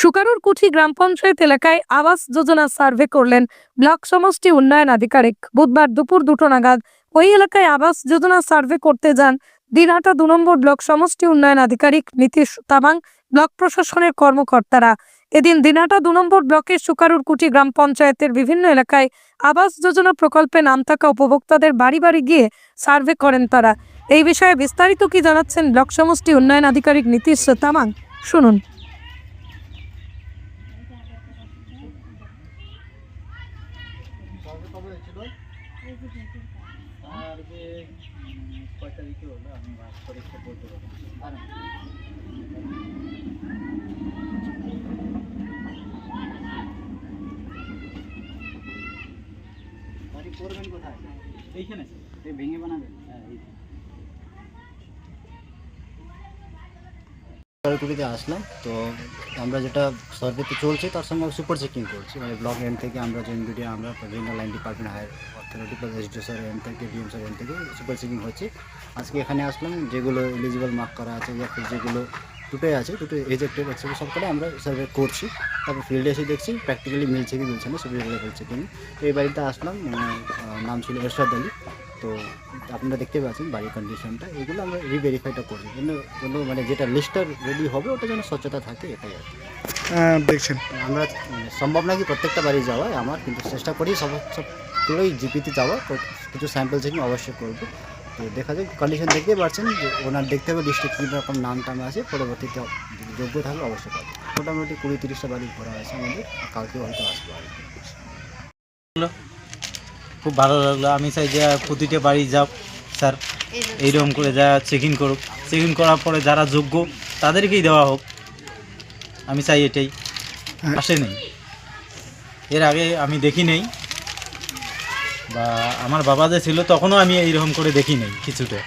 সুকারুর কুঠি গ্রাম পঞ্চায়েত এলাকায় আবাস যোজনা সার্ভে করলেন ব্লক সমষ্টি উন্নয়ন আধিকারিক। বুধবার দুপুর দুটো নাগাদ ওই এলাকায় আবাস যোজনা সার্ভে করতে যান দিনহাটা দু নম্বর ব্লক সমষ্টি উন্নয়ন আধিকারিক নীতিশ তামাং, ব্লক প্রশাসনের কর্মকর্তারা। এদিন দিনহাটা দু নম্বর ব্লকের সুকারুর কুঠি গ্রাম পঞ্চায়েতের বিভিন্ন এলাকায় আবাস যোজনা প্রকল্পে নাম থাকা উপভোক্তাদের বাড়ি বাড়ি গিয়ে সার্ভে করেন তারা। এই বিষয়ে বিস্তারিত কি জানাচ্ছেন ব্লক সমষ্টি উন্নয়ন আধিকারিক নীতিশ তামাং? শুনুন। কবে কবে হয়েছিল? আর যে কয় তারিখে হলো আমি পরীক্ষা বলতে পারব। বাড়ি করবেন কোথায়? এইখানে। এই ভেঙে বানাবেন হ্যাঁ জলপাইগুড়িতে আসলাম। তো আমরা যেটা সার্ভেতে চলছে তার সঙ্গে সুপার চেকিং করছি। মানে ব্লক এন্ড থেকে আমরা যে মিডিয়া আমরা বিভিন্ন line department higher authority plus SDO sir and থেকে ডিএম স্যার এন্ড থেকে সুপার চেকিং হচ্ছে। আজকে এখানে আসলাম যেগুলো এলিজিবল মার্ক করা আছে যেগুলো দুটোই আছে দুটো এজেক্টেড এক্সেপ্ট সব আমরা সার্ভে করছি। তারপর ফিল্ডে এসে দেখছি প্র্যাকটিক্যালি মিলছে কি মিলছে না সুপার লেভেল চেকিং তো এই বাড়িতে আসলাম মানে, নাম ছিল এরশাদ আলী। তো আপনারা দেখতে পাচ্ছেন বাড়ির কন্ডিশনটা এগুলো আমরা রিভেরিফাইটা করি জন্য কোনো মানে যেটা লিস্টটা রেডি হবে ওটা যেন স্বচ্ছতা থাকে এটাই আর কি। আহ, দেখছেন। আমরা মানে সম্ভব নাকি প্রত্যেকটা বাড়ি যাওয়া আমার কিন্তু চেষ্টা করি সব সবগুলোই জিপিতে যাওয়া কিছু স্যাম্পল চেকিং অবশ্যই করব। তো দেখা যাক কন্ডিশন দেখতে পাচ্ছেন যে ওনার দেখতে হবে লিস্টে কী রকম নাম টাম আছে পরবর্তীতে যোগ্য থাকলে অবশ্যই পাবে। মোটামুটি কুড়ি তিরিশটা বাড়ি ঘোরা আছে আমাদের কালকে হয়তো আসব আর কি। খুব ভালো লাগল। আমি চাই যে প্রতিটা বাড়ি যাক স্যার। এইরকম করে যা চেক ইন করুক। চেক ইন করার পরে যারা যোগ্য তাদেরকেই দেওয়া হোক। আমি চাই এটাই। আসে নেই। এর আগে আমি দেখি নেই। বা আমার বাবা যে ছিল তখনও আমি এইরকম করে দেখি নেই কিছুটা।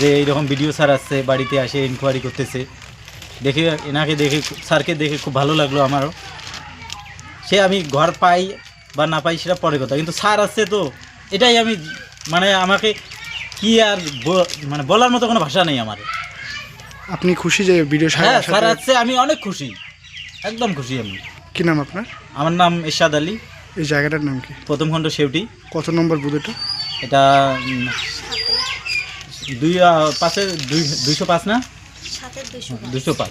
যে এইরকম ভিডিও স্যার আসছে বাড়িতে আসে ইনকোয়ারি করতেছে। দেখে এনাকে দেখে স্যারকে দেখে খুব ভালো লাগল আমারও। সে আমি ঘর পাই বা না পাই সেটা পরে কথা। কিন্তু স্যার আছে তো এটাই আমি মানে আমাকে কি আর ব- মানে বলার মতো কোনো ভাষা নেই আমার। আপনি খুশি যে ভিডিও হ্যাঁ স্যার আছে আমি অনেক খুশি। একদম খুশি আমি। কি নাম আপনার? আমার নাম এরশাদ আলী। এই জায়গাটার নাম কি? প্রথম খণ্ড সেউটি। কত নম্বর বুথ এটা? এটা দুই পাশে দুই দুইশো পাঁচ না? দুশো পাঁচ।